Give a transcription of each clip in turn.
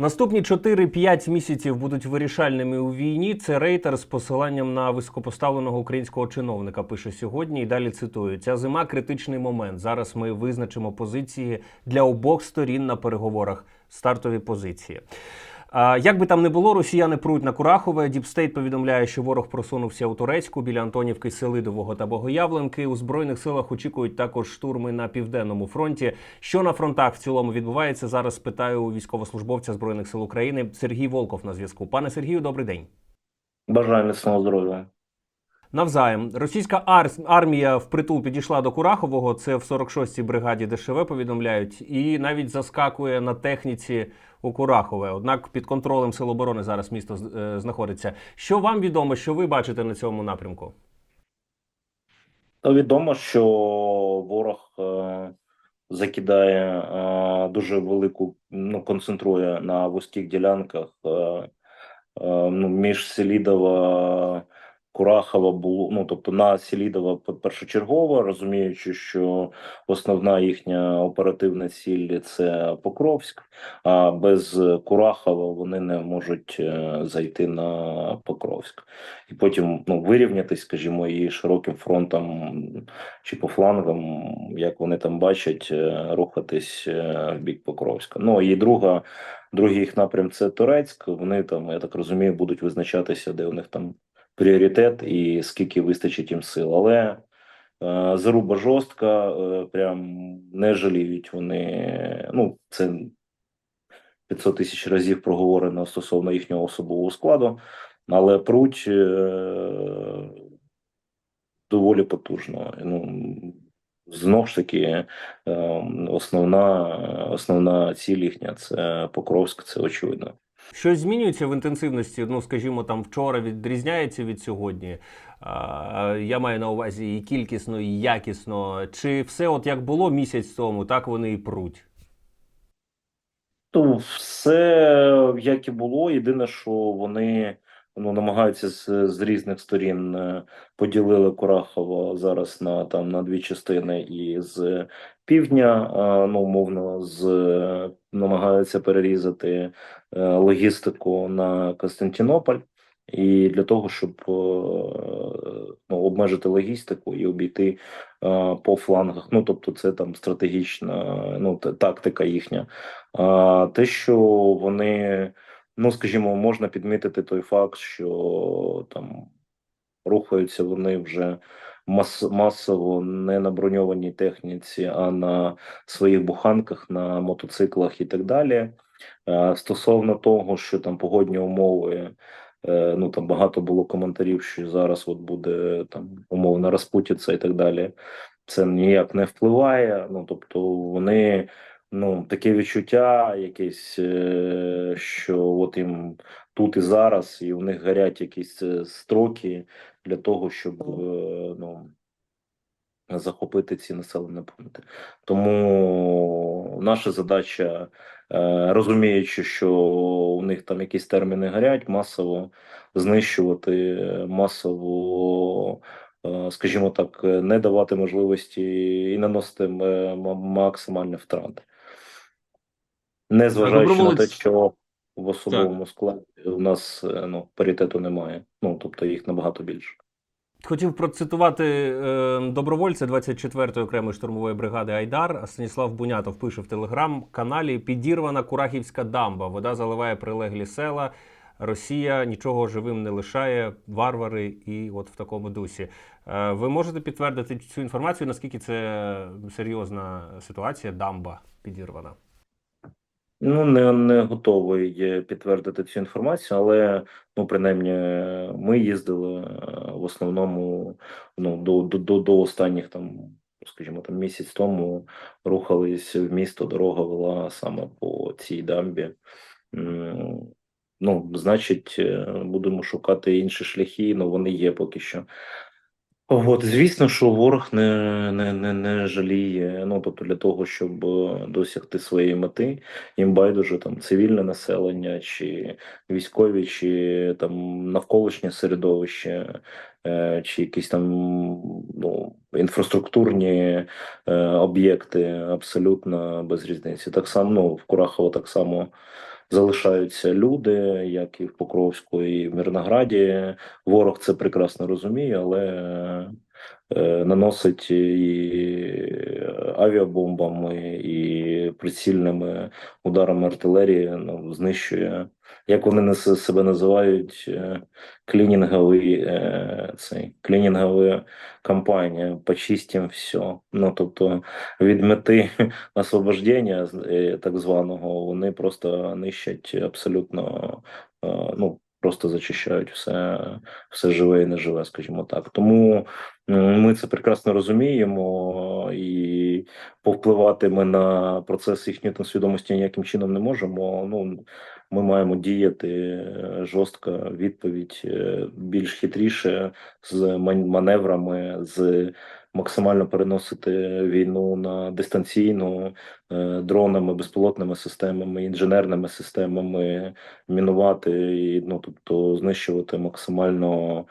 Наступні 4-5 місяців будуть вирішальними у війні. Це рейтер з посиланням на високопоставленого українського чиновника. Пише сьогодні. І далі цитую: ця зима критичний момент. Зараз ми визначимо позиції для обох сторін на переговорах. Стартові позиції. Як би там не було, росіяни пруть на Курахове. Діпстейт повідомляє, що ворог просунувся у Турецьку біля Антонівки, Селидового та Богоявленки. У збройних силах очікують також штурми на південному фронті. Що на фронтах в цілому відбувається зараз? Питаю у військовослужбовця збройних сил України Сергій Волков на зв'язку. Пане Сергію, добрий день. Бажаю міцного здоров'я. Навзаєм російська ар- армія впритул підійшла до Курахового. Це в 46-й бригаді ДШВ повідомляють, і навіть заскакує на техніці у Курахове. Однак під контролем сил оборони зараз місто е, знаходиться. Що вам відомо, що ви бачите на цьому напрямку? Та відомо, що ворог е, закидає е, дуже велику, ну, концентрує на вузьких ділянках е, е, ну, між Селідова, Курахова було, ну тобто на Селідова пе- першочергово, розуміючи, що основна їхня оперативна ціль це Покровськ, а без Курахова вони не можуть е, зайти на Покровськ. і потім ну, вирівнятись, скажімо, і широким фронтом чи по флангам, як вони там бачать, е, рухатись е, в бік Покровська. Ну і друга, другий їх напрям це Турецьк. Вони там, я так розумію, будуть визначатися, де у них там пріоритет і скільки вистачить їм сил. Але е, заруба жорстка, е, прям не жаліють вони. Ну, це 500 тисяч разів проговорено стосовно їхнього особового складу, але пруть е, доволі потужно. Ну, знову ж таки, е, основна, основна ціль їхня це Покровськ, це очевидно. Щось змінюється в інтенсивності? Ну, скажімо, там вчора відрізняється від сьогодні. Я маю на увазі і кількісно, і якісно. Чи все, от як було місяць тому, так вони і пруть? Ну, все як і було. Єдине, що вони ну, намагаються з, з різних сторін е, поділили Курахово зараз на там на дві частини, і з півдня, ну умовно, з намагаються перерізати е, логістику на Константинополь. І для того, щоб е, ну, обмежити логістику і обійти е, по флангах. Ну тобто, це там стратегічна ну, тактика їхня. А те, що вони, ну скажімо, можна підмітити той факт, що там рухаються вони вже мас масово не на броньованій техніці, а на своїх буханках, на мотоциклах і так далі. Е, Стосовно того, що там погодні умови. е, Ну там багато було коментарів, що зараз от буде там умовно розпутіться і так далі. Це ніяк не впливає. Ну тобто вони ну таке відчуття, якесь, е, що от їм тут і зараз, і в них горять якісь е, строки для того, щоб е, ну захопити ці населені пункти. Тому наша задача, розуміючи, що у них там якісь терміни горять, масово знищувати, масово. Скажімо так, не давати можливості і наносити максимальні втрати, незважаючи на те, що в особовому складі у нас е, ну паритету немає. Ну тобто їх набагато більше. Хотів процитувати е, добровольця 24-ї окремої штурмової бригади Айдар. Станіслав Бунятов пише в телеграм-каналі: Підірвана Курахівська дамба. Вода заливає прилеглі села. Росія нічого живим не лишає, варвари, і от в такому дусі. Е, ви можете підтвердити цю інформацію? Наскільки це серйозна ситуація? Дамба підірвана? Ну, не, не готовий підтвердити цю інформацію, але ну, принаймні, ми їздили е, в основному ну, до, до, до, останніх там, скажімо, там місяць тому рухались в місто, дорога вела саме по цій дамбі. Ну, значить, е, будемо шукати інші шляхи, ну вони є поки що. От, звісно, що ворог не, не, не, не жаліє. Ну тобто, для того, щоб е, досягти своєї мети, їм байдуже там цивільне населення, чи військові, чи там навколишнє середовище, е, чи якісь там ну, інфраструктурні е, об'єкти абсолютно без різниці. Так само ну, в Курахово так само залишаються люди, як і в Покровську, і в Мирнограді. Ворог це прекрасно розуміє, але е, наносить і авіабомбами, і прицільними ударами артилерії, ну, знищує, як вони нас- себе називають, е, клінінговий е, цей клінінгова кампанія, почистим все. Ну тобто від мети освобождення е, так званого, вони просто нищать абсолютно, ну просто зачищають все, все живе і неживе, скажімо так. Тому ми це прекрасно розуміємо і повпливати ми на процес їхньої свідомості ніяким чином не можемо. Ну ми маємо діяти е, жорстко, відповідь е, більш хитріше з маневрами, з максимально переносити війну на дистанційну е, дронами, безпілотними системами, інженерними системами, мінувати і ну тобто знищувати максимально е,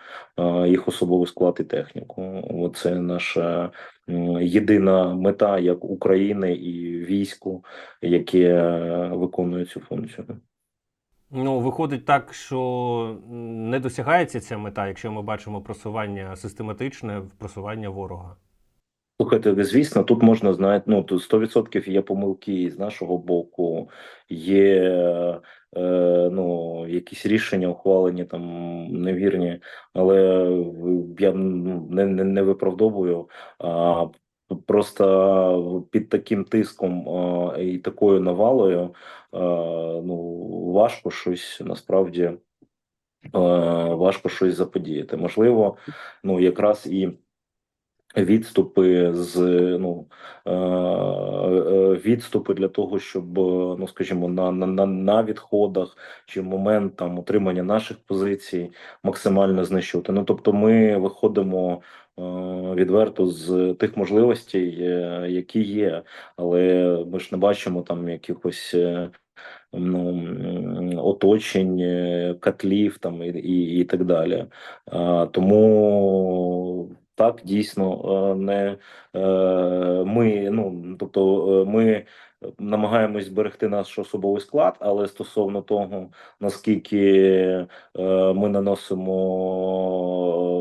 їх особовий склад і техніку. Оце наша єдина мета як України і війську, яке е, виконує цю функцію. Ну, виходить так, що не досягається ця мета, якщо ми бачимо просування систематичне просування ворога. Слухайте, звісно, тут можна знаєте, ну тут 100% є помилки з нашого боку, є е, ну, якісь рішення ухвалені там невірні, але я ну, не, не, не виправдовую. А просто під таким тиском а, і такою навалою а, ну, важко щось насправді е, важко щось заподіяти. Можливо, ну якраз і відступи з ну е, е, відступи для того, щоб е, ну скажімо, на, на, на, відходах чи момент там утримання наших позицій максимально знищувати. Ну тобто, ми виходимо. Відверто з тих можливостей, які є, але ми ж не бачимо там якихось ну, оточень, котлів там і, і, і так далі. Тому так дійсно е, не е, ми, ну тобто, е, ми намагаємось зберегти наш особовий склад, але стосовно того, наскільки ми наносимо,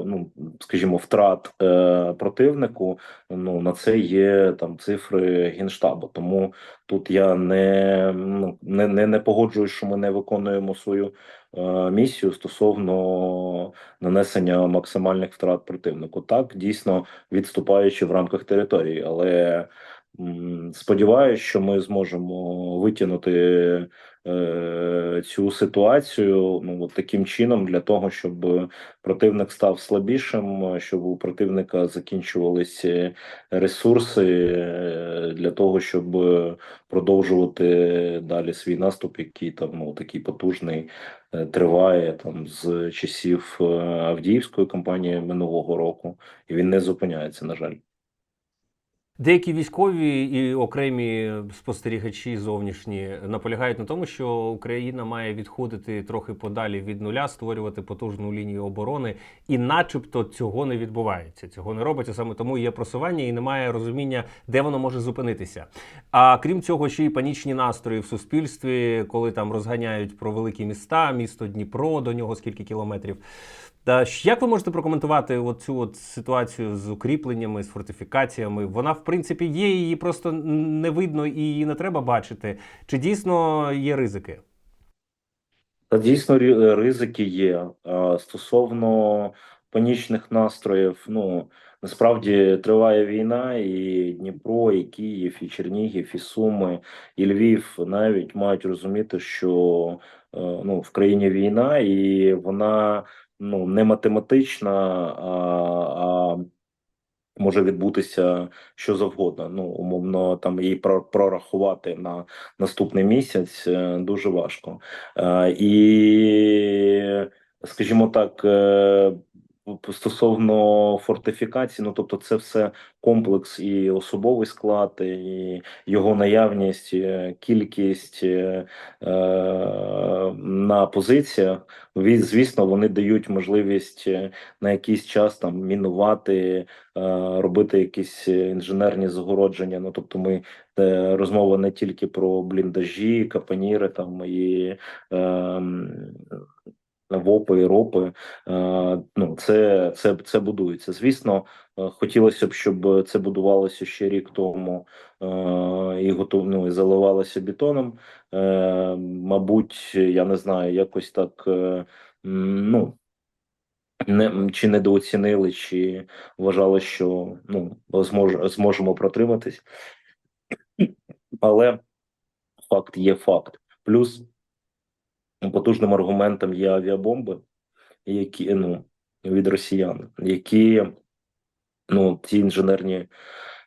ну скажімо, втрат противнику, ну на це є там цифри генштабу. Тому тут я не, ну, не, не, не погоджуюсь, що ми не виконуємо свою місію стосовно нанесення максимальних втрат противнику. Так, дійсно відступаючи в рамках території, але сподіваюся, що ми зможемо витягнути е, цю ситуацію ну от таким чином для того, щоб противник став слабішим, щоб у противника закінчувалися ресурси е, для того, щоб продовжувати далі свій наступ, який там ну такий потужний е, триває там з часів е, Авдіївської кампанії минулого року, і він не зупиняється, на жаль. Деякі військові і окремі спостерігачі зовнішні наполягають на тому, що Україна має відходити трохи подалі від нуля, створювати потужну лінію оборони, і, начебто, цього не відбувається. Цього не робиться саме тому є просування і немає розуміння, де воно може зупинитися. А крім цього, ще й панічні настрої в суспільстві, коли там розганяють про великі міста, місто Дніпро, до нього скільки кілометрів. Та як ви можете прокоментувати цю от ситуацію з укріпленнями, з фортифікаціями? Вона, в принципі, є, її просто не видно і її не треба бачити. Чи дійсно є ризики? Дійсно ризики є. Стосовно панічних настроїв, ну насправді триває війна, і Дніпро, і Київ, і Чернігів, і Суми, і Львів навіть мають розуміти, що е, ну в країні війна, і вона ну не математична, а, а може відбутися що завгодно. Ну умовно, там її про- прорахувати на наступний місяць е, дуже важко. Е, І, скажімо так, е, стосовно фортифікацій, ну тобто, це все комплекс і особовий склад, і його наявність, кількість, е, на позиціях. Звісно, вони дають можливість е, на якийсь час там мінувати, е, робити якісь інженерні загородження. Ну тобто, ми розмова не тільки про бліндажі, капаніри там і ем, ВОПи ропи. Е, Ну, це, це, це будується. Звісно, е, хотілося б, щоб це будувалося ще рік тому е, і готов, ну, і заливалося бетоном. Мабуть, я не знаю, якось так. Ну, не чи недооцінили, чи вважали, що ну змож, зможемо протриматись, але факт є факт. Плюс потужним аргументом є авіабомби, які ну від росіян, які ну ці інженерні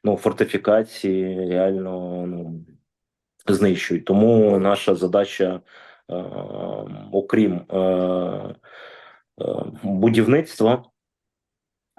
ну фортифікації реально ну знищують. Тому наша задача, е, окрім е, е, будівництва,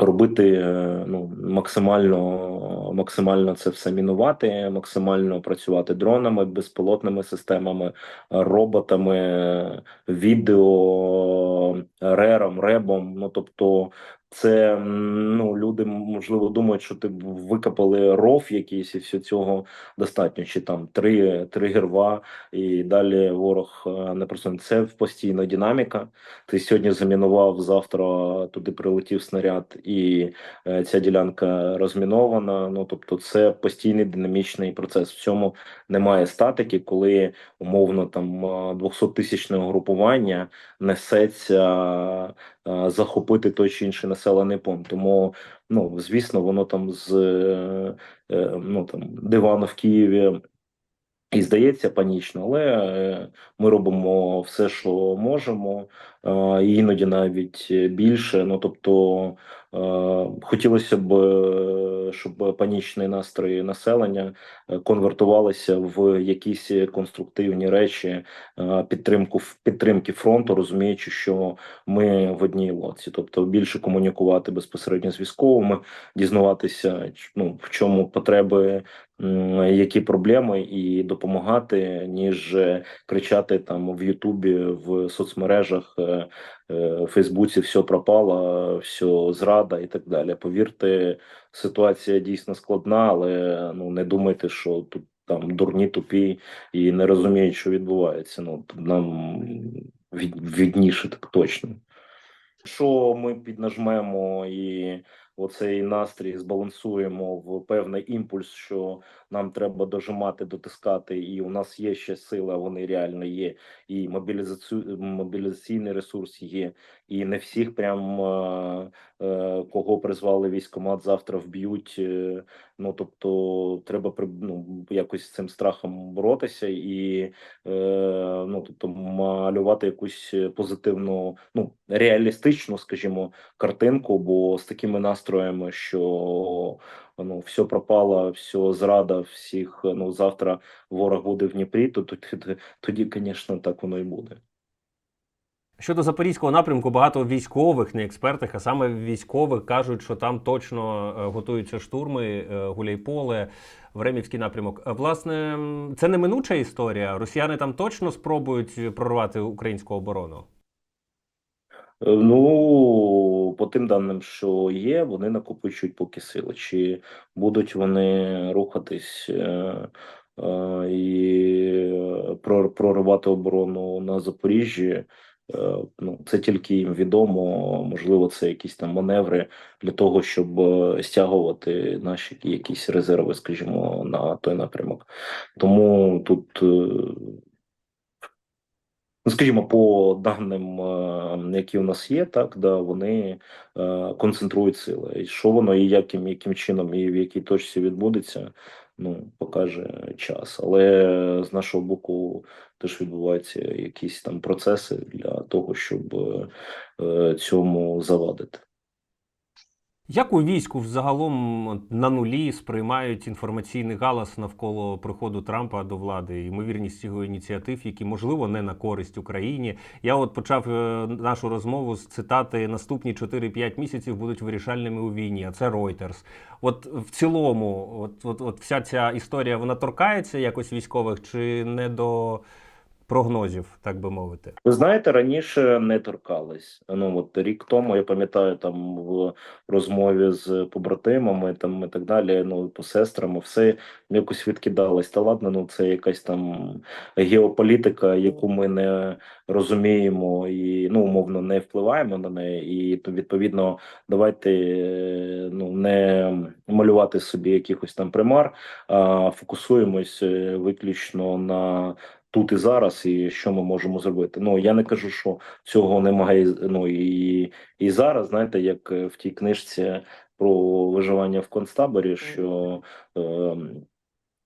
робити е, ну максимально максимально це все мінувати, максимально працювати дронами, безпілотними системами, роботами, відео, рером, ребом. Ну тобто, це ну люди можливо думають, що ти викопали ров якийсь, і все цього достатньо. Чи там три, три герва, і далі ворог е, не просуне. Це постійна динаміка. Ти сьогодні замінував, завтра туди прилетів снаряд, і е, ця ділянка розмінована. Ну тобто, це постійний динамічний процес. В цьому немає статики, коли умовно там 200 тисячне групування несеться е, захопити той чи інший населений пункт. Тому ну звісно, воно там з е, е, ну там дивану в Києві. І здається панічно, але е, ми робимо все, що можемо, е, іноді навіть більше. Ну тобто е, хотілося б, е, щоб панічні настрої населення е, конвертувалися в якісь конструктивні речі, е, підтримку підтримки фронту, розуміючи, що ми в одній лодці, тобто більше комунікувати безпосередньо з військовими, дізнаватися, ну в чому потреби які проблеми, і допомагати, ніж е, кричати там в Ютубі, в соцмережах, е, е, Фейсбуці все пропало, все зрада і так далі. Повірте, ситуація дійсно складна, але ну не думайте, що тут там дурні, тупі і не розуміють, що відбувається. Ну нам від, відніше так точно. Що ми піднажмемо і оцей настрій збалансуємо в певний імпульс, що нам треба дожимати, дотискати, і у нас є ще сила, вони реально є, і мобілізацію мобілізаційний ресурс є, і не всіх прям е, е, кого призвали військомат, завтра вб'ють. Е, ну тобто, треба ну, якось з цим страхом боротися і ну тобто малювати якусь позитивну, ну реалістичну, скажімо, картинку, бо з такими настроями, що ну все пропало, все зрада всіх. Ну завтра ворог буде в Дніпрі, то тоді, звісно, так воно і буде. Щодо запорізького напрямку, багато військових, не експертів, а саме військових кажуть, що там точно е, готуються штурми, е, Гуляйполе, Времівський напрямок. Е, Власне, це неминуча історія. Росіяни там точно спробують прорвати українську оборону. Е, Ну, по тим даним, що є, вони накопичують поки сили. Чи будуть вони рухатись е, е, і про- проривати оборону на Запоріжжі? Е, ну, це тільки їм відомо. Можливо, це якісь там маневри для того, щоб е, стягувати наші якісь резерви, скажімо, на той напрямок. Тому тут. е, Ну, скажімо, по даним, е, які у нас є, так да вони е, концентрують сили. І що воно і яким, яким чином, і в якій точці відбудеться, ну покаже час. Але з нашого боку теж відбуваються якісь там процеси для того, щоб е, цьому завадити. Як у війську взагалом на нулі сприймають інформаційний галас навколо приходу Трампа до влади, ймовірність його ініціатив, які можливо не на користь Україні? Я от почав е, нашу розмову з цитати наступні 4-5 місяців будуть вирішальними у війні. А це Reuters. От в цілому, от, от, от вся ця історія вона торкається якось військових чи не до прогнозів, так би мовити. Ви знаєте, раніше не торкались. Ну от рік тому я пам'ятаю там в розмові з побратимами там і так далі. Ну по сестрами, все якось відкидалось. Та ладно, ну це якась там геополітика, яку ми не розуміємо і ну умовно не впливаємо на неї. І то відповідно давайте ну не малювати собі якихось там примар, а фокусуємось е, виключно на тут і зараз, і що ми можемо зробити. Ну я не кажу, що цього немає. Ну і, і зараз, знаєте, як е, в тій книжці про виживання в концтаборі, що е,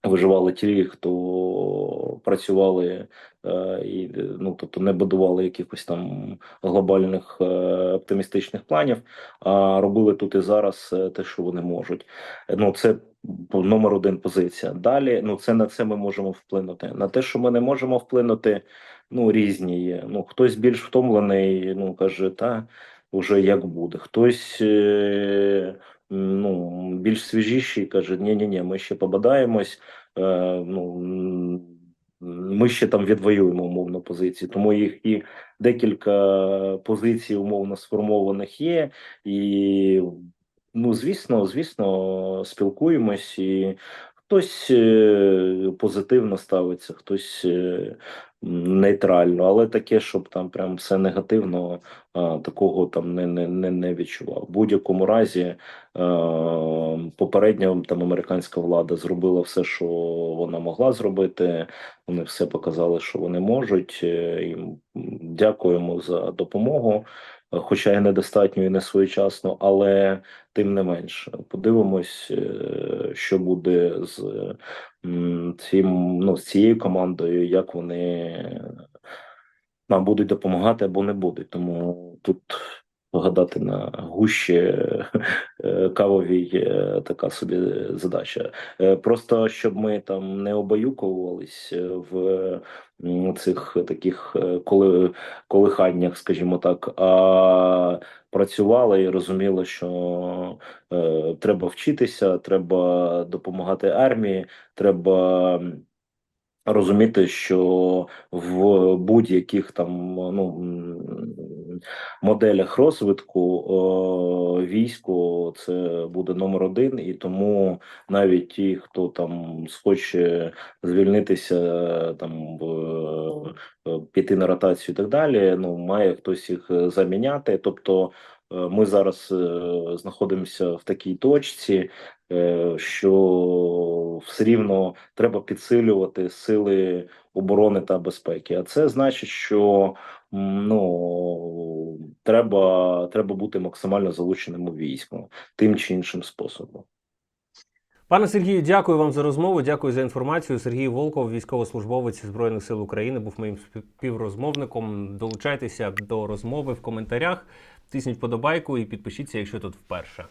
виживали ті, хто працювали е, і ну тобто не будували якихось там глобальних е, оптимістичних планів, а робили тут і зараз е, те, що вони можуть. Ну це номер один позиція. Далі, ну це на це ми можемо вплинути. На те, що ми не можемо вплинути, ну різні є. Ну хтось більш втомлений, ну каже, та вже як буде. Хтось ну більш свіжіший каже: ні, ні, ні, ми ще побадаємось. Е, ну ми ще там відвоюємо умовно позиції, тому їх і декілька позицій умовно сформованих є, і ну звісно, звісно, спілкуємось, і хтось е, позитивно ставиться, хтось е, нейтрально, але таке, щоб там прям все негативно, такого там не, не, не, не відчував. В будь-якому разі е, попередня там американська влада зробила все, що вона могла зробити. Вони все показали, що вони можуть. І дякуємо за допомогу, е, хоча і недостатньо і не своєчасно, але тим не менш, подивимось, е, що буде з цим, ну, з цією командою, як вони нам будуть допомагати або не будуть. Тому тут гадати на гущі е, кавовій е, така собі задача. Е, Просто щоб ми там не обаюкувались в цих таких коли колиханнях, скажімо так, а працювали і розуміли, що е, треба вчитися, треба допомагати армії, треба. Розуміти, що в будь-яких там ну моделях розвитку о, військо це буде номер один, і тому навіть ті, хто там схоче звільнитися, там е, піти на ротацію і так далі, ну має хтось їх е, заміняти. Тобто е, ми зараз е, знаходимося в такій точці, е, що все рівно треба підсилювати сили оборони та безпеки. А це значить, що ну треба, треба бути максимально залученим у військо тим чи іншим способом. Пане Сергію, дякую вам за розмову. Дякую за інформацію. Сергій Волков, військовослужбовець Збройних сил України, був моїм співрозмовником. Долучайтеся до розмови в коментарях, тисніть подобайку і підпишіться, якщо тут вперше.